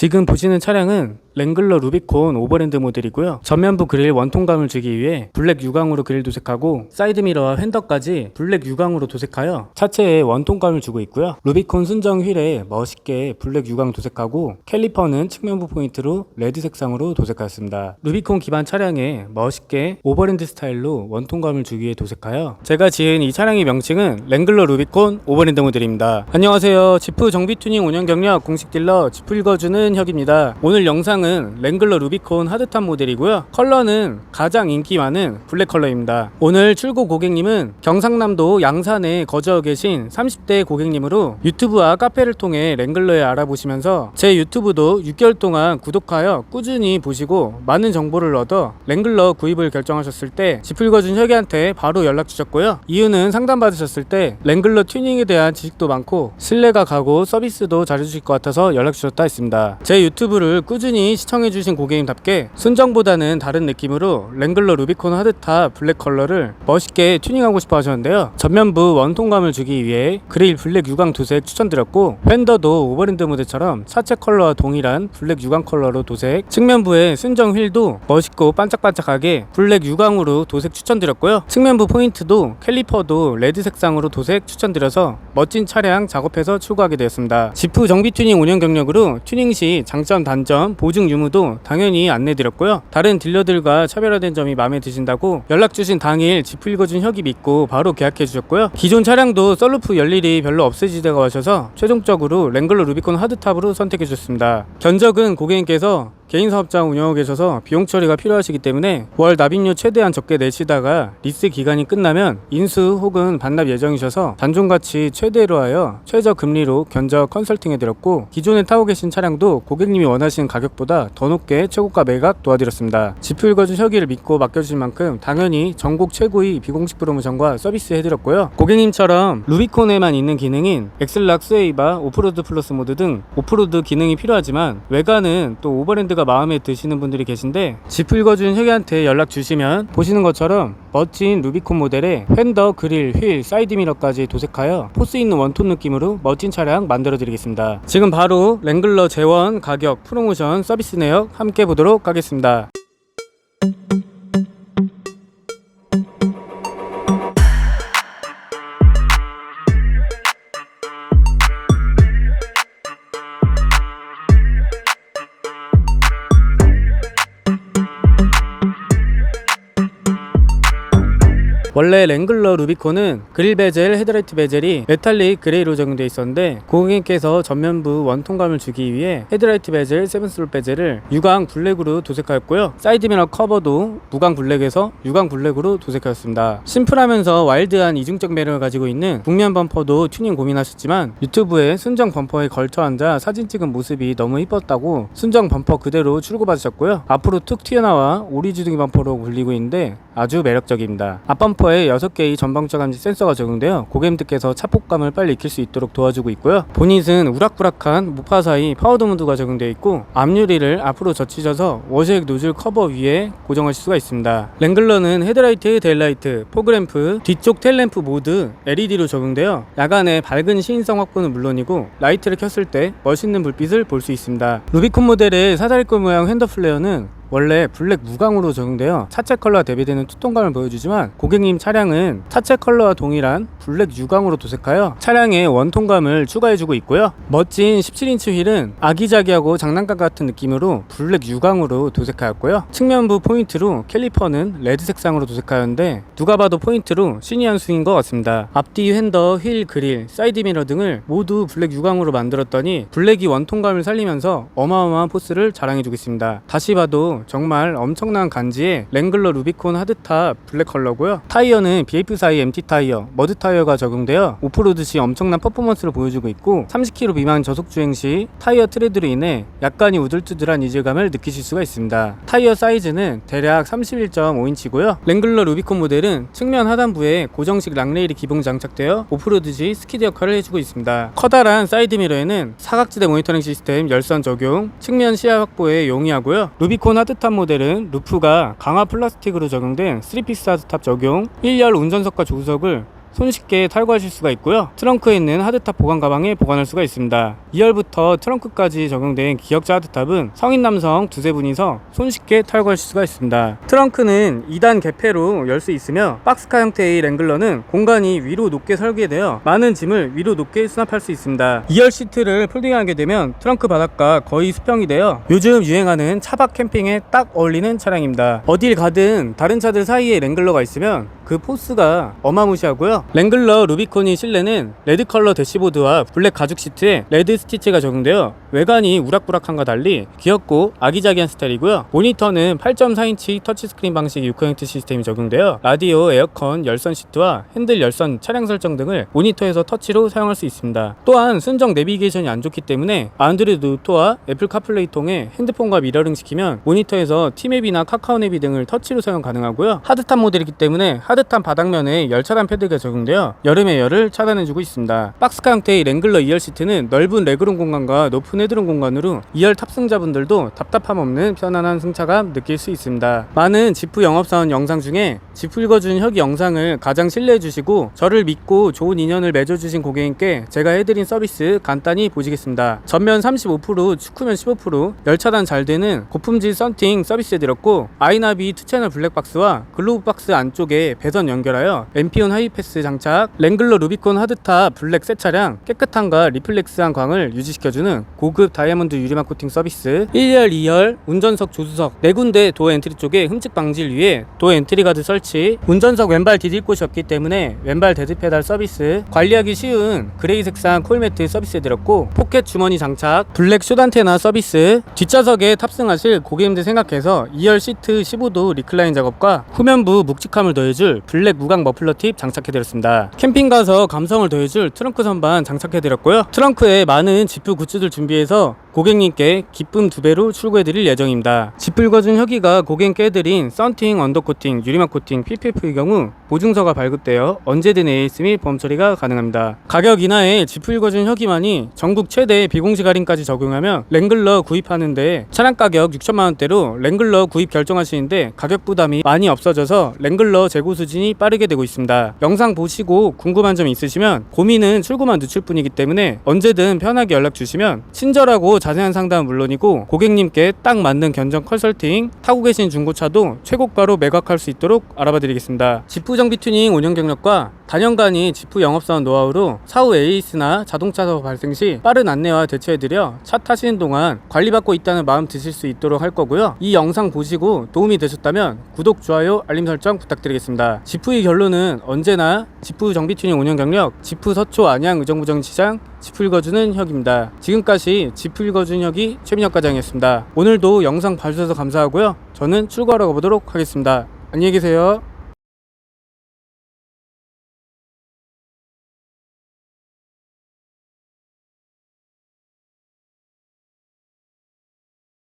지금 보시는 차량은 랭글러 루비콘 오버랜드 모델이고요. 전면부 그릴 원통감을 주기 위해 블랙 유광으로 그릴 도색하고 사이드미러와 휀더까지 블랙 유광으로 도색하여 차체에 원통감을 주고 있고요. 루비콘 순정 휠에 멋있게 블랙 유광 도색하고 캘리퍼는 측면부 포인트로 레드 색상으로 도색하였습니다. 루비콘 기반 차량에 멋있게 오버랜드 스타일로 원통감을 주기 위해 도색하여 제가 지은 이 차량의 명칭은 랭글러 루비콘 오버랜드 모델입니다. 안녕하세요. 지프 정비 튜닝 5년 경력 공식 딜러 지프 읽어주는 혁입니다. 오늘 영상 은 랭글러 루비콘 하드탑 모델이고요. 컬러는 가장 인기 많은 블랙 컬러입니다. 오늘 출고 고객님은 경상남도 양산에 거주하고 계신 30대 고객님으로 유튜브와 카페를 통해 랭글러에 알아보시면서 제 유튜브도 6개월 동안 구독하여 꾸준히 보시고 많은 정보를 얻어 랭글러 구입을 결정하셨을 때 읽어준 혁이한테 바로 연락 주셨고요. 이유는 상담 받으셨을 때 랭글러 튜닝에 대한 지식도 많고 신뢰가 가고 서비스도 잘해주실 것 같아서 연락 주셨다 했습니다. 제 유튜브를 꾸준히 시청해주신 고객님답게 순정보다는 다른 느낌으로 랭글러 루비콘 하드탑 블랙 컬러를 멋있게 튜닝하고 싶어 하셨는데요. 전면부 원통감을 주기 위해 그릴 블랙 유광 도색 추천드렸고 팬더도 오버랜드 모델처럼 차체 컬러와 동일한 블랙 유광 컬러로 도색 측면부의 순정 휠도 멋있고 반짝반짝하게 블랙 유광으로 도색 추천드렸고요. 측면부 포인트도 캘리퍼도 레드 색상으로 도색 추천드려서 멋진 차량 작업해서 출고하게 되었습니다. 지프 정비 튜닝 5년 경력으로 튜닝 시 장점 단점 보증 유무도 당연히 안내드렸고요. 다른 딜러들과 차별화된 점이 마음에 드신다고 연락 주신 당일 지프 읽어준 혁이 믿고 바로 계약해 주셨고요. 기존 차량도 썰루프 열일이 별로 없어지다고 하셔서 최종적으로 랭글러 루비콘 하드탑으로 선택해 주셨습니다. 견적은 고객님께서 개인 사업장 운영하고 계셔서 비용 처리가 필요하시기 때문에 월 납입료 최대한 적게 내시다가 리스 기간이 끝나면 인수 혹은 반납 예정이셔서 단종 가치 최대로 하여 최저 금리로 견적 컨설팅 해 드렸고 기존에 타고 계신 차량도 고객님이 원하시는 가격보다 더 높게 최고가 매각 도와드렸습니다. 지표 읽어준 혁이를 믿고 맡겨주신 만큼 당연히 전국 최고의 비공식 프로모션과 서비스 해드렸고요. 고객님처럼 루비콘에만 있는 기능인 엑슬락 스웨이바 오프로드 플러스 모드 등 오프로드 기능이 필요하지만 외관은 또 오버랜드가 마음에 드시는 분들이 계신데 지프 읽어준 혁이한테 연락 주시면 보시는 것처럼 멋진 루비콘 모델에 휀더, 그릴, 휠, 사이드미러까지 도색하여 포스 있는 원톤 느낌으로 멋진 차량 만들어 드리겠습니다. 지금 바로 랭글러 재원 가격 프로모션 서비스 내역 함께 보도록 하겠습니다. 원래 랭글러 루비콘은 그릴 베젤, 헤드라이트 베젤이 메탈릭 그레이로 적용되어 있었는데 고객님께서 전면부 원통감을 주기 위해 헤드라이트 베젤, 세븐스로 베젤을 유광 블랙으로 도색하였고요. 사이드미러 커버도 무광 블랙에서 유광 블랙으로 도색하였습니다. 심플하면서 와일드한 이중적 매력을 가지고 있는 북면 범퍼도 튜닝 고민하셨지만 유튜브에 순정 범퍼에 걸쳐 앉아 사진 찍은 모습이 너무 이뻤다고 순정 범퍼 그대로 출고받으셨고요. 앞으로 툭 튀어나와 오리지둥이 범퍼로 불리고 있는데 아주 매력적입니다. 앞범퍼 에 6개의 전방적 감지 센서가 적용되어 고객님들께서 차폭감을 빨리 익힐 수 있도록 도와주고 있고요. 보닛은 우락부락한 무파 사이 파우더 무드가 적용되어 있고 앞유리를 앞으로 젖히셔서 워셔액 노즐 커버 위에 고정하실 수가 있습니다. 랭글러는 헤드라이트, 델라이트, 포그램프, 뒤쪽 텔램프 모두 LED로 적용되어 야간에 밝은 시인성 확보는 물론이고 라이트를 켰을 때 멋있는 불빛을 볼 수 있습니다. 루비콘 모델의 사다리꼴 모양 핸더 플레어는 원래 블랙 무광으로 적용되어 차체 컬러와 대비되는 투톤감을 보여주지만 고객님 차량은 차체 컬러와 동일한 블랙 유광으로 도색하여 차량에 원통감을 추가해주고 있고요. 멋진 17인치 휠은 아기자기하고 장난감 같은 느낌으로 블랙 유광으로 도색하였고요. 측면부 포인트로 캘리퍼는 레드 색상으로 도색하였는데 누가 봐도 포인트로 시니한 스윙인 것 같습니다. 앞뒤 핸더, 휠 그릴, 사이드 미러 등을 모두 블랙 유광으로 만들었더니 블랙이 원통감을 살리면서 어마어마한 포스를 자랑해주고 있습니다. 다시 봐도 정말 엄청난 간지의 랭글러 루비콘 하드탑 블랙 컬러고요. 타이어는 BF 사이 MT 타이어, 머드 타이어가 적용되어 오프로드 시 엄청난 퍼포먼스를 보여주고 있고 30km 미만 저속 주행 시 타이어 트레드로 인해 약간이 우들투들한 이질감을 느끼실 수가 있습니다. 타이어 사이즈는 대략 31.5인치고요. 랭글러 루비콘 모델은 측면 하단부에 고정식 락레일이 기본 장착되어 오프로드 시 스키드 역할을 해주고 있습니다. 커다란 사이드 미러에는 사각지대 모니터링 시스템 열선 적용, 측면 시야 확보에 용이하고요. 루비콘 하드 탑 모델은 루프가 강화 플라스틱으로 적용된 3피스 하드탑 적용, 1열 운전석과 조수석을 손쉽게 탈거하실 수가 있고요. 트렁크에 있는 하드탑 보관 가방에 보관할 수가 있습니다. 2열부터 트렁크까지 적용된 기역자 하드탑은 성인 남성 두세 분이서 손쉽게 탈거하실 수가 있습니다. 트렁크는 2단 개폐로 열 수 있으며 박스카 형태의 랭글러는 공간이 위로 높게 설계되어 많은 짐을 위로 높게 수납할 수 있습니다. 2열 시트를 폴딩하게 되면 트렁크 바닥과 거의 수평이 되어 요즘 유행하는 차박 캠핑에 딱 어울리는 차량입니다. 어딜 가든 다른 차들 사이에 랭글러가 있으면 그 포스가 어마무시하고요. 랭글러 루비콘이 실내는 레드 컬러 대시보드와 블랙 가죽 시트에 레드 스티치가 적용되어 외관이 우락부락한과 달리 귀엽고 아기자기한 스타일이고요. 모니터는 8.4인치 터치스크린 방식 6커넥트 시스템이 적용되어 라디오, 에어컨, 열선 시트와 핸들 열선, 차량 설정 등을 모니터에서 터치로 사용할 수 있습니다. 또한 순정 내비게이션이 안 좋기 때문에 안드로이드 오토와 애플 카플레이 통해 핸드폰과 미러링 시키면 모니터에서 티맵이나 카카오 내비 등을 터치로 사용 가능하고요. 하드탑 모델이기 때문에 하드탑 바닥면에 열 차단 패드가 적용 되어 여름의 열을 차단해주고 있습니다. 박스카 형태의 랭글러 2열 시트는 넓은 레그룸 공간과 높은 헤드룸 공간으로 2열 탑승자분들도 답답함 없는 편안한 승차감 느낄 수 있습니다. 많은 지프 영업사원 영상 중에 지프 읽어준 혁이 영상을 가장 신뢰해 주시고 저를 믿고 좋은 인연을 맺어주신 고객님께 제가 해드린 서비스 간단히 보시겠습니다. 전면 35%, 축후면 15%, 열차단 잘 되는 고품질 썬팅 서비스 해드렸고 아이나비 2채널 블랙박스와 글로브 박스 안쪽에 배선 연결하여 엠피온 하이패스 장착, 랭글러 루비콘 하드탑 블랙 새 차량 깨끗함과 리플렉스한 광을 유지시켜주는 고급 다이아몬드 유리막 코팅 서비스. 1열, 2열, 운전석 조수석. 네 군데 도어 엔트리 쪽에 흠집 방지를 위해 도어 엔트리 가드 설치. 운전석 왼발 디딜 곳이 없기 때문에 왼발 데드 페달 서비스. 관리하기 쉬운 그레이 색상 코일매트 서비스 해드렸고 포켓 주머니 장착 블랙 숏 안테나 서비스. 뒷좌석에 탑승하실 고객님들 생각해서 2열 시트 15도 리클라인 작업과 후면부 묵직함을 더해줄 블랙 무광 머플러 팁 장착해드렸습니다 캠핑 가서 감성을 더해줄 트렁크 선반 장착해드렸고요 트렁크에 많은 지프 굿즈들 준비해서 고객님께 기쁨 두 배로 출고해드릴 예정입니다. 지풀거준 혁이가 고객님께 해드린 썬팅, 언더코팅, 유리막 코팅, PPF의 경우 보증서가 발급되어 언제든 AS 및 범처리가 가능합니다. 가격 인하에 지풀거준 혁이만이 전국 최대 비공식 할인까지 적용하며 랭글러 구입하는데 차량 가격 6천만 원대로 랭글러 구입 결정하시는데 가격 부담이 많이 없어져서 랭글러 재고 수진이 빠르게 되고 있습니다. 영상 보시고 궁금한 점 있으시면 고민은 출고만 늦출 뿐이기 때문에 언제든 편하게 연락 주시면 친절하고 자세한 상담은 물론이고 고객님께 딱 맞는 견적 컨설팅 타고 계신 중고차도 최고가로 매각할 수 있도록 알아봐 드리겠습니다. 지프 정비 튜닝 운영 경력과 단연간이 지프 영업사원 노하우로 사후 에이스나 자동차 사고 발생 시 빠른 안내와 대처해드려 차 타시는 동안 관리받고 있다는 마음 드실 수 있도록 할 거고요. 이 영상 보시고 도움이 되셨다면 구독, 좋아요, 알림 설정 부탁드리겠습니다. 지프의 결론은 언제나 지프 정비 튜닝 운영 경력, 지프 서초 안양 의정부정 시장 지프 읽어주는 혁입니다. 지금까지 지프 읽어주는 혁이 최민혁 과장이었습니다. 오늘도 영상 봐주셔서 감사하고요. 저는 출구하러 가보도록 하겠습니다. 안녕히 계세요.